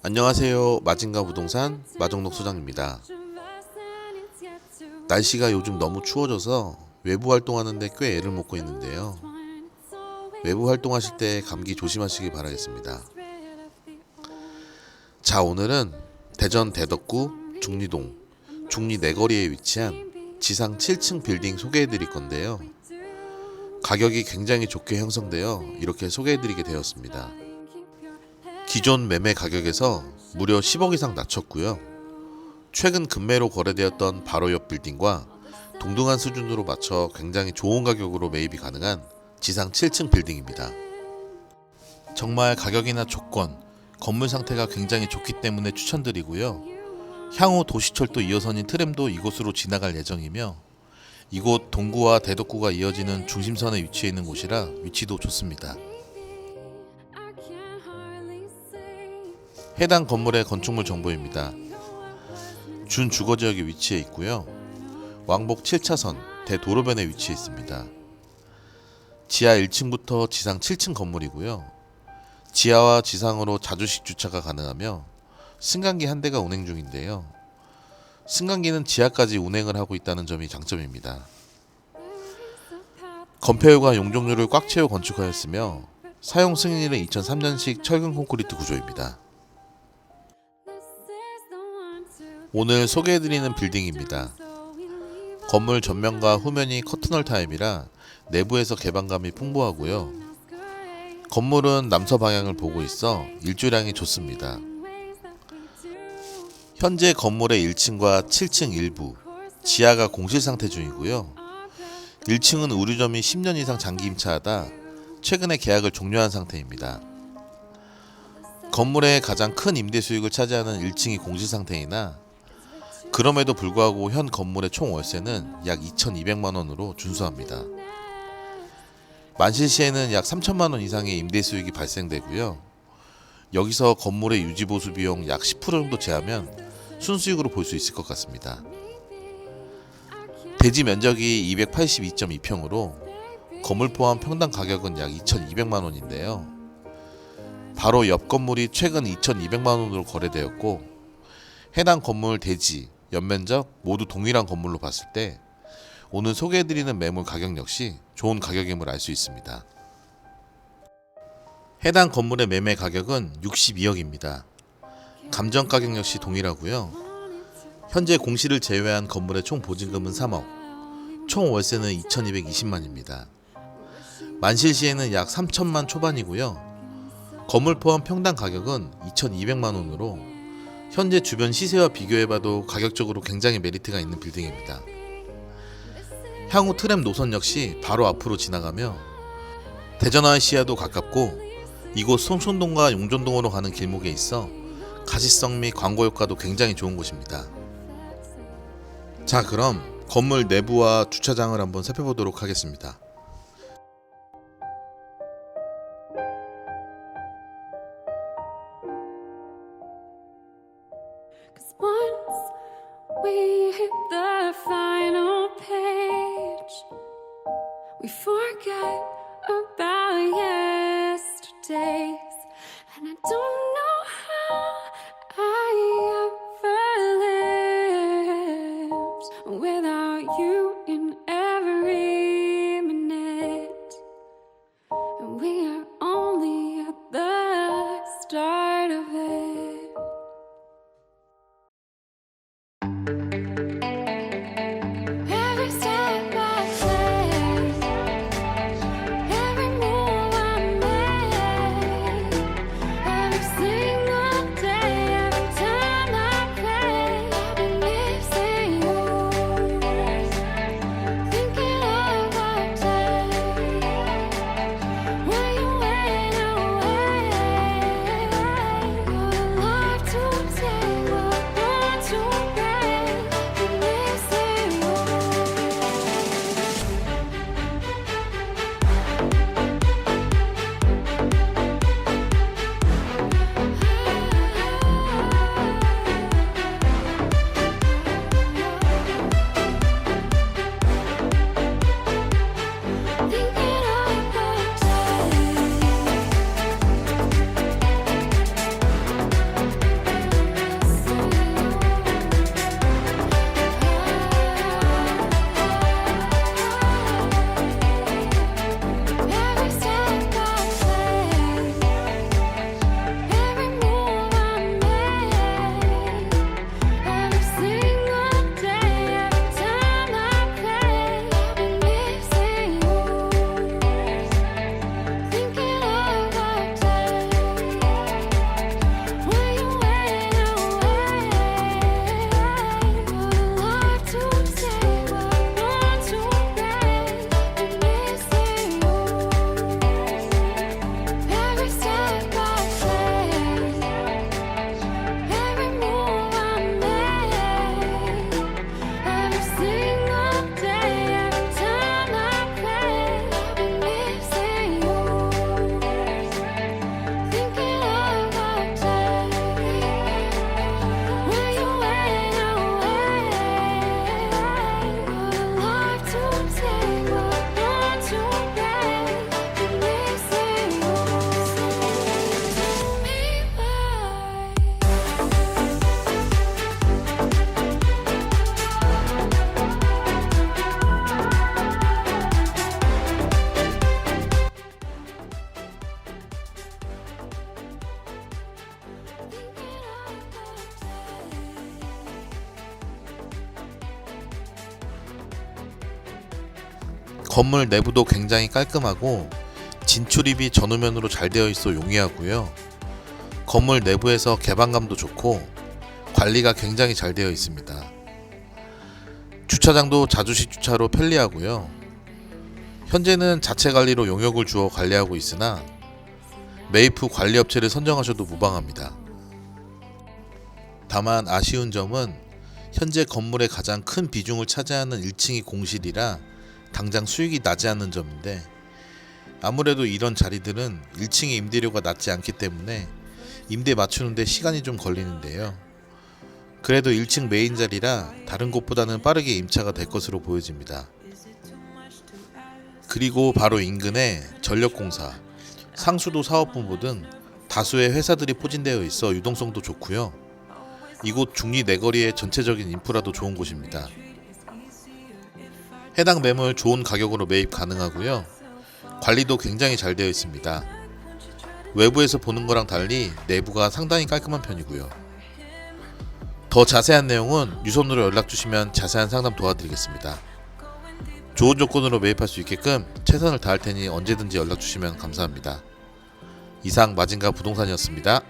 안녕하세요. 마진가 부동산 마정록 소장입니다. 날씨가 요즘 너무 추워져서 외부 활동하는데 꽤 애를 먹고 있는데요. 외부 활동하실 때 감기 조심하시기 바라겠습니다. 자, 오늘은 대전 대덕구 중리동 중리 내거리에 위치한 지상 7층 빌딩 소개해 드릴 건데요. 가격이 굉장히 좋게 형성되어 이렇게 소개해 드리게 되었습니다. 기존 매매 가격에서 무려 10억 이상 낮췄고요. 최근 급매로 거래되었던 바로 옆 빌딩과 동등한 수준으로 맞춰 굉장히 좋은 가격으로 매입이 가능한 지상 7층 빌딩입니다. 정말 가격이나 조건, 건물 상태가 굉장히 좋기 때문에 추천드리고요. 향후 도시철도 2호선인 트램도 이곳으로 지나갈 예정이며 이곳 동구와 대덕구가 이어지는 중심선에 위치해 있는 곳이라 위치도 좋습니다. 해당 건물의 건축물 정보입니다. 준 주거 지역에 위치해 있고요. 왕복 7차선 대도로변에 위치해 있습니다. 지하 1층부터 지상 7층 건물이고요. 지하와 지상으로 자주식 주차가 가능하며 승강기 한 대가 운행 중인데요. 승강기는 지하까지 운행을 하고 있다는 점이 장점입니다. 건폐율과 용적률을 꽉 채워 건축하였으며 사용 승인일은 2003년식 철근 콘크리트 구조입니다. 오늘 소개해드리는 빌딩입니다. 건물 전면과 후면이 커튼홀 타입이라 내부에서 개방감이 풍부하고요. 건물은 남서 방향을 보고 있어 일조량이 좋습니다. 현재 건물의 1층과 7층 일부, 지하가 공실 상태 중이고요. 1층은 우류점이 10년 이상 장기 임차하다 최근에 계약을 종료한 상태입니다. 건물의 가장 큰 임대 수익을 차지하는 1층이 공실 상태이나 그럼에도 불구하고 현 건물의 총 월세는 약 2,200만 원으로 준수합니다. 만실 시에는 약 3천만 원 이상의 임대 수익이 발생되고요. 여기서 건물의 유지 보수 비용 약 10% 정도 제하면 순수익으로 볼 수 있을 것 같습니다. 대지 면적이 282.2평으로 건물 포함 평당 가격은 약 2,200만 원인데요. 바로 옆 건물이 최근 2,200만 원으로 거래되었고 해당 건물 대지, 연면적 모두 동일한 건물로 봤을 때 오늘 소개해드리는 매물 가격 역시 좋은 가격임을 알 수 있습니다. 해당 건물의 매매 가격은 62억입니다. 감정 가격 역시 동일하고요. 현재 공시를 제외한 건물의 총 보증금은 3억, 총 월세는 2,220만입니다. 만실 시에는 약 3천만 초반이고요. 건물 포함 평당 가격은 2,200만 원으로 현재 주변 시세와 비교해봐도 가격적으로 굉장히 메리트가 있는 빌딩입니다. 향후 트램 노선 역시 바로 앞으로 지나가며 대전와의 시야도 가깝고 이곳 송촌동과 용전동으로 가는 길목에 있어 가시성 및 광고 효과도 굉장히 좋은 곳입니다. 자, 그럼 건물 내부와 주차장을 한번 살펴보도록 하겠습니다. We forget about yesterdays. And I don't 건물 내부도 굉장히 깔끔하고 진출입이 전후면으로 잘 되어 있어 용이하고요. 건물 내부에서 개방감도 좋고 관리가 굉장히 잘 되어 있습니다. 주차장도 자주식 주차로 편리하고요. 현재는 자체 관리로 용역을 주어 관리하고 있으나 메이프 관리 업체를 선정하셔도 무방합니다. 다만 아쉬운 점은 현재 건물의 가장 큰 비중을 차지하는 1층이 공실이라 당장 수익이 나지 않는 점인데 아무래도 이런 자리들은 1층의 임대료가 낮지 않기 때문에 임대 맞추는데 시간이 좀 걸리는데요. 그래도 1층 메인 자리라 다른 곳보다는 빠르게 임차가 될 것으로 보여집니다. 그리고 바로 인근에 전력공사, 상수도 사업본부 등 다수의 회사들이 포진되어 있어 유동성도 좋고요. 이곳 중리 내거리의 전체적인 인프라도 좋은 곳입니다. 해당 매물 좋은 가격으로 매입 가능하고요. 관리도 굉장히 잘 되어 있습니다. 외부에서 보는 거랑 달리 내부가 상당히 깔끔한 편이고요. 더 자세한 내용은 유선으로 연락 주시면 자세한 상담 도와드리겠습니다. 좋은 조건으로 매입할 수 있게끔 최선을 다할 테니 언제든지 연락 주시면 감사합니다. 이상 마진가 부동산이었습니다.